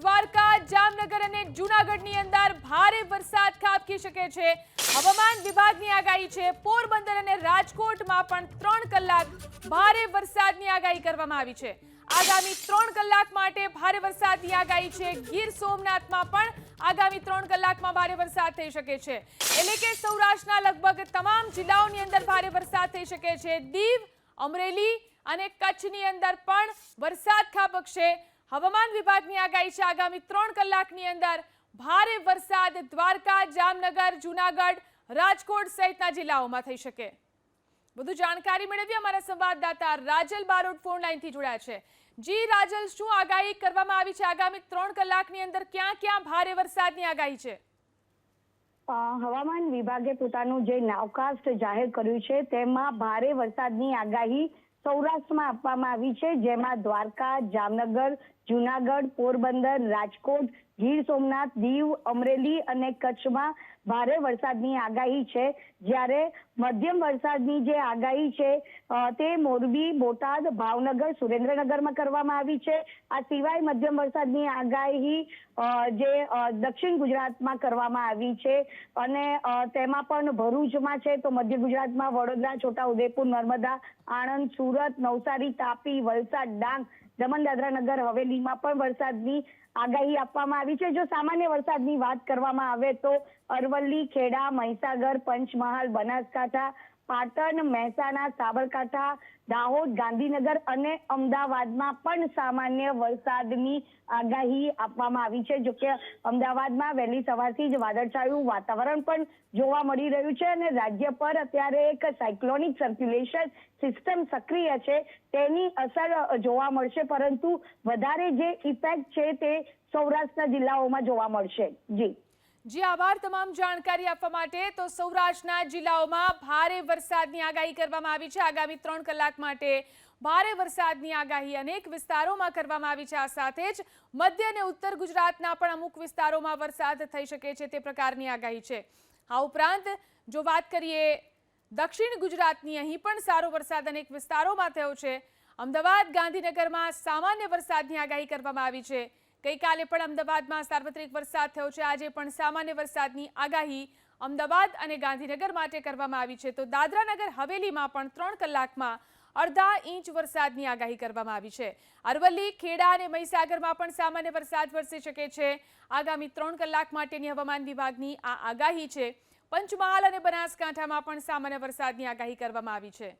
દ્વારકા, જામનગર અને જૂનાગઢની અંદર ભારે વરસાદ ખાબકી શકે છે. હવામાન વિભાગની આગાહી છે. પોરબંદર અને રાજકોટમાં પણ ત્રણ કલાક ભારે વરસાદની આગાહી કરવામાં આવી છે. આગામી ત્રણ કલાક માટે ભારે વરસાદની આગાહી છે. ગીર સોમનાથમાં પણ આગામી ત્રણ કલાકમાં ભારે વરસાદ થઈ શકે છે. એટલે કે સૌરાષ્ટ્રના લગભગ તમામ જિલ્લાઓની અંદર ભારે વરસાદ થઈ શકે છે. દીવ, અમરેલી અને કચ્છની અંદર પણ વરસાદ ખાબકશે. હવામાન વિભાગની આગાહી છે. આગામી ત્રણ કલાકની અંદર ભારે વરસાદ દ્વારકા, જામનગર, જુનાગઢ, રાજકોટ સહિતના જિલ્લાઓમાં થઈ શકે. વધુ જાણકારી મેળવી અમારા સંવાદદાતા રાજલ બારોટ ફોન લાઈનથી જોડાયા છે. જી રાજલ, શું આગાહી કરવામાં આવી છે? આગામી ત્રણ કલાકની અંદર ક્યાં ક્યાં ભારે વરસાદની આગાહી છે? હવામાન વિભાગે પોતાનું જે નાવકાસ્ટ જાહેર કર્યું છે, તેમાં ભારે વરસાદની આગાહી સૌરાષ્ટ્રમાં આપવામાં આવી છે, જેમાં દ્વારકા, જામનગર, જુનાગઢ, પોરબંદર, રાજકોટ, ગીર સોમનાથ, દીવ, અમરેલી અને કચ્છમાં ભારે વરસાદની આગાહી છે. જ્યારે મધ્યમ વરસાદની જે આગાહી છે તે મોરબી, બોટાદ, ભાવનગર, સુરેન્દ્રનગરમાં કરવામાં આવી છે. આ સિવાય મધ્યમ વરસાદની આગાહી જે દક્ષિણ ગુજરાતમાં કરવામાં આવી છે અને તેમાં પણ ભરૂચમાં છે, તો મધ્ય ગુજરાતમાં વડોદરા, છોટાઉદેપુર, નર્મદા, આણંદ, સુરત, નવસારી, તાપી, વલસાડ, ડાંગ દમણ દાદરા નગર હવેલીમાં પણ વરસાદની આગાહી આપવામાં આવી છે. જો સામાન્ય વરસાદની વાત કરવામાં આવે તો અરવલ્લી, ખેડા, મહીસાગર, પંચમહાલ, બનાસકાંઠા પાટણ, મહેસાણા, સાબરકાંઠા, દાહોદ, ગાંધીનગર અને અમદાવાદમાં પણ સામાન્ય વરસાદની આગાહી આપવામાં આવી છે. જોકે અમદાવાદમાં વહેલી સવારથી જ વાદળછાયું વાતાવરણ પણ જોવા મળી રહ્યું છે અને રાજ્ય પર અત્યારે એક સાયક્લોનિક સર્ક્યુલેશન સિસ્ટમ સક્રિય છે તેની અસર જોવા મળશે. પરંતુ વધારે જે ઇફેક્ટ છે તે સૌરાષ્ટ્રના જિલ્લાઓમાં જોવા મળશે. જી. જી આભાર તમામ જાણકારી આપવા માટે. તો સૌરાષ્ટ્રના જિલ્લાઓમાં ભારે વરસાદની આગાહી કરવામાં આવી છે. આગામી ત્રણ કલાક માટે ભારે વરસાદની આગાહી અનેક વિસ્તારોમાં કરવામાં આવી છે. આ સાથે જ મધ્ય અને ઉત્તર ગુજરાતના પણ અમુક વિસ્તારોમાં વરસાદ થઈ શકે છે તે પ્રકારની આગાહી છે. આ ઉપરાંત જો વાત કરીએ દક્ષિણ ગુજરાતની, અહીં પણ સારો વરસાદ અનેક વિસ્તારોમાં થયો છે. અમદાવાદ, ગાંધીનગરમાં સામાન્ય વરસાદની આગાહી કરવામાં આવી છે. ગઈકાલે પણ અમદાવાદમાં સાર્વત્રિક વરસાદ થયો છે. આજે પણ સામાન્ય વરસાદની આગાહી અમદાવાદ અને ગાંધીનગર માટે કરવામાં આવી છે. તો દાદરાનગર હવેલીમાં પણ ત્રણ કલાકમાં અડધા ઇંચ વરસાદની આગાહી કરવામાં આવી છે. અરવલ્લી, ખેડા અને મહીસાગરમાં પણ સામાન્ય વરસાદ વરસી શકે છે. આગામી ત્રણ કલાક માટેની હવામાન વિભાગની આ આગાહી છે. પંચમહાલ અને બનાસકાંઠામાં પણ સામાન્ય વરસાદની આગાહી કરવામાં આવી છે.